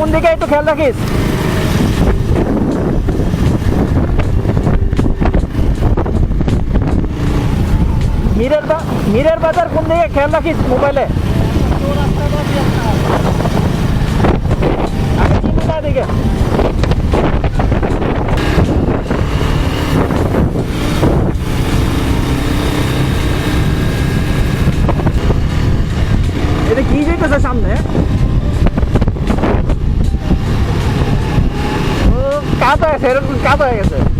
বাজার কোন দিকে একটু খেয়াল রাখিস মীরের বা- মীরের বাজার কোন দিকে খেয়াল রাখিস মোবাইলে আমি চিনি না এদিকে এটা কি যেতেছে সামনে কাত হয়ে গেছে এরকম কাত হয়ে গেছে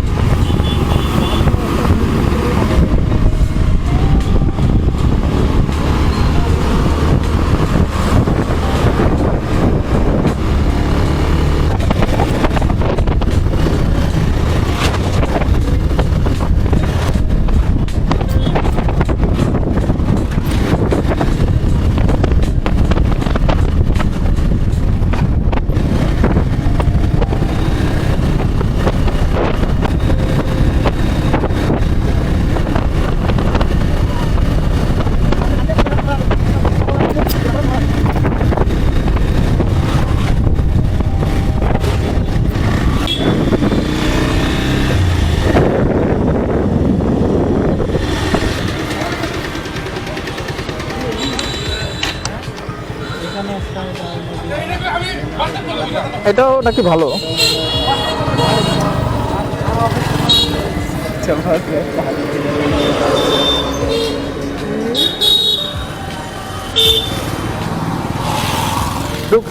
এটাও নাকি ভালো।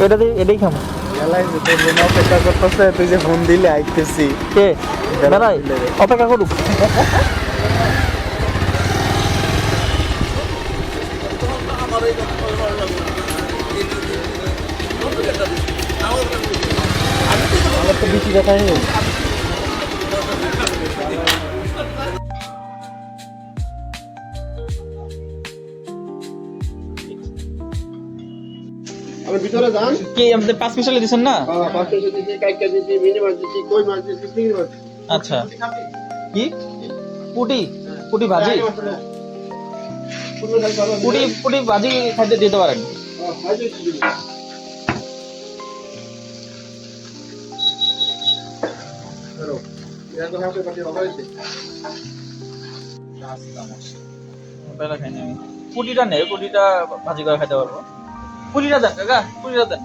এটা দিয়ে এটাই খাম অপেক্ষা করতেছে তুই যে ফোন দিলে আইতেছি। কে? মেলায় অপেক্ষা করুক। আমার তো বেশি দেখাই নেই আপনি ভিতরে যান কি আমাদের পাঁচ মিশালে দিচ্ছেন না? হ্যাঁ, কাইকা মিনি মাছ কই মাছ চিংড়ি মাছ আচ্ছা। কি? পুটি? পুটি ভাজি? পুরো খাই পারো? পুটি পুটি ভাজি খাইতে দিতে পারেন। নেই। ভাজি করে খাইতে পারব। পুটিটা দেন কাকা দেন।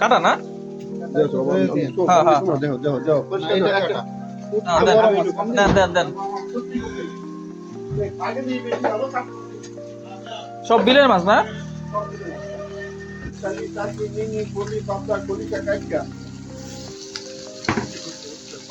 কাটা না? হ্যাঁ, হ্যাঁ। কাটা। সব বিলের মাছ না?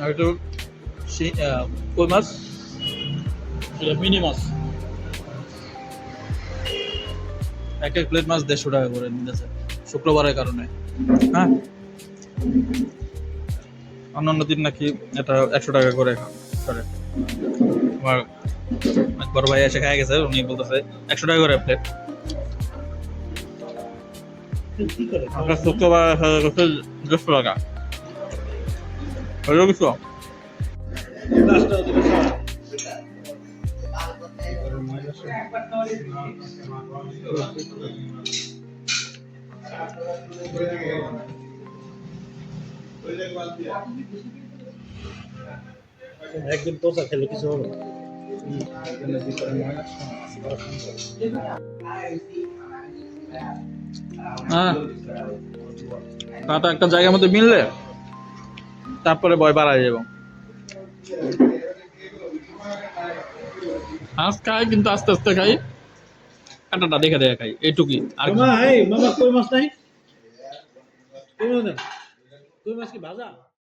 আর একটু কই মাছ, এটা মিনি মাছ। এক এক প্লেট মাছ দেড়শো টাকা করে নিতেছে, শুক্রবারের কারণে। হ্যাঁ? অন্যান্য দিন নাকি এটা একশো টাকা করে করে। আমার বড় ভাই এসে খাই গেছে, উনি বলতেছে, একশো টাকা করে প্লেট। শুক্রবার দেড়শো টাকা। হলো কিছু একদিন পোষা খেলে কিছু হবে হ্যাঁ। কাটা একটা জায়গার মধ্যে মিললে? তারপরে ভয় বাড়ায় যাব। আজ খাই কিন্তু আস্তে আস্তে খাই। কাঁটাটা দেখে দেখে খাই এইটুকুই। আর মামা কই মাছ নাই? কই মাছ কি ভাজা?